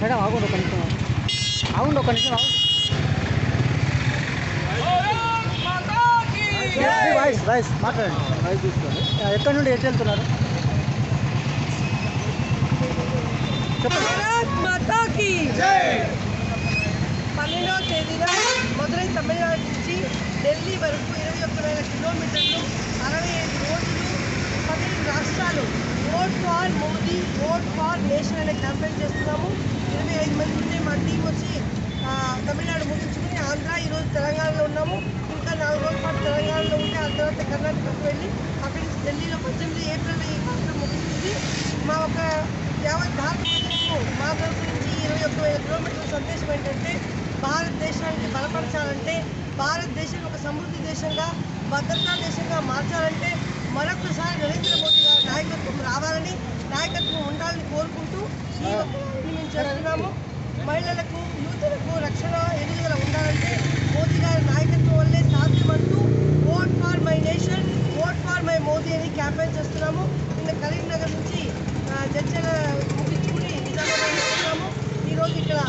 Madam ఆగుండు ఒక నిమిషం. ఆగుండు ఒక నిమిషం ఆగుండు. మీ వాయిస్ వాయిస్ మాట్లాడండి. వాయిస్ తీసుకోండి. ఎక్కడి నుండి ఎటు వెళ్తున్నారు? చెప్పండి. పన్నెండవ తేదీన మదురై తమిళనాడు నుంచి ఢిల్లీ వరకు ఇరవై ఒక్క వేల కిలోమీటర్లు అరవై ఐదు రోజులు పదిహేను రాష్ట్రాలు vote for Modi vote for nation అనే క్యాంపెయిన్ చేస్తున్నాము. ఇరవై ఐదు మంది ఉంటే మా టీం వచ్చి తమిళనాడు ముగించుకుని ఆంధ్ర ఈరోజు తెలంగాణలో ఉన్నాము. ఇంకా నాలుగు రోజుల పాటు తెలంగాణలో ఉంటే ఆ తర్వాత కర్ణాటకకు వెళ్ళి అక్కడి నుంచి ఢిల్లీలో పద్దెనిమిది ఏప్రిల్ ఈ కార్యక్రమం ముగిస్తుంది మా ఒక యావత్ భారతదేశంకు మా తరఫు నుంచి ఇరవై ఒక్క వేల కిలోమీటర్ల సందేశం ఏంటంటే భారతదేశాన్ని బలపరచాలంటే భారతదేశం ఒక సమృద్ధి దేశంగా భద్రతా దేశంగా మార్చాలంటే మరొకసారి నరేంద్ర మోదీ గారి నాయకత్వం రావాలని నాయకత్వం ఉండాలని కోరుకుంటూ ఈ ఒక్క పని మేము చేస్తున్నాము. మహిళలకు యువతులకు రక్షణ ఎదుగుదల ఉండాలంటే మోదీ గారి నాయకత్వం వల్లే సాధ్యమంటూ vote for my nation vote for my Modi అని క్యాంపెయిన్ చేస్తున్నాము. నిన్న కరీంనగర్ నుంచి చర్చల ముగించుకుని నిజామాబాద్ వస్తున్నాము. ఈరోజు ఇక్కడ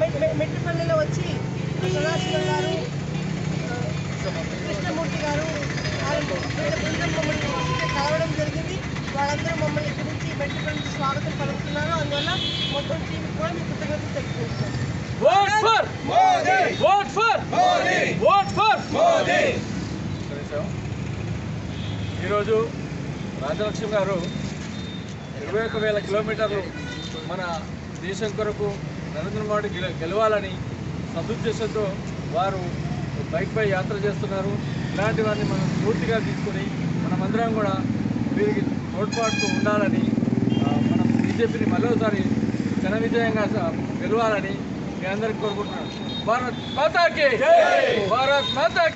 మె- మెట్టిపల్లిలో వచ్చి సదాశివం గారు కృష్ణమూర్తి గారు ఆయన వీళ్ళ బృందం మమ్మల్ని కలవడం జరిగింది. వాళ్ళందరూ మమ్మల్ని నుంచి స్వాగతం పలుకుతున్నారు అందువల్ల మొత్తం టీం కూడా మీ కృతజ్ఞతలు తెలుపుకుంటున్నాను Vote for! Modi. Vote for! Modi. Vote for! Modi. ఈరోజు రాజలక్ష్మి గారు ఇరవై ఒక వేల కిలోమీటర్లు మన దేశం కొరకు నరేంద్ర మోడీ గెల గెలవాలని సదుద్దేశంతో వారు బైక్పై యాత్ర చేస్తున్నారు. ఇలాంటి వారిని మనం పూర్తిగా తీసుకుని మనమందరం కూడా వీరికి తోడ్పాటుతూ ఉండాలని బీజేపీని మరోసారి ఘన విజయంగా గెలవాలని మీ అందరికీ కోరుకుంటున్నాను. భారత్ మాతాకి! భారత్ మాతాకి!